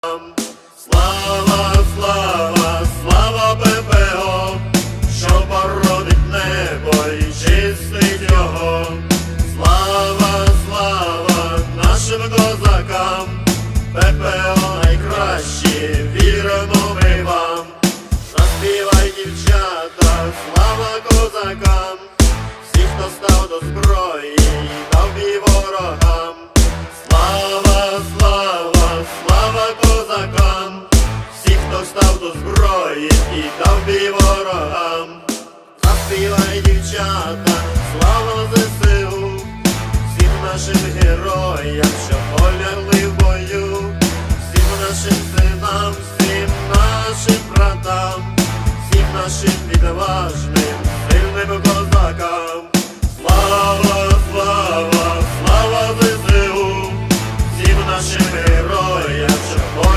Слава, слава, слава ППО, що боронить небо і чистить його. Слава, слава нашим козакам, ППО найкращі, віримо ми вам. Заспівай, дівчата, слава козакам, всі, хто став до зброї і дав бій ворогам. Заспівай, дівчата, слава ЗСУ, всім нашим героям, що полягли в бою, всім нашим синам, всім нашим братам, всім нашим відважним,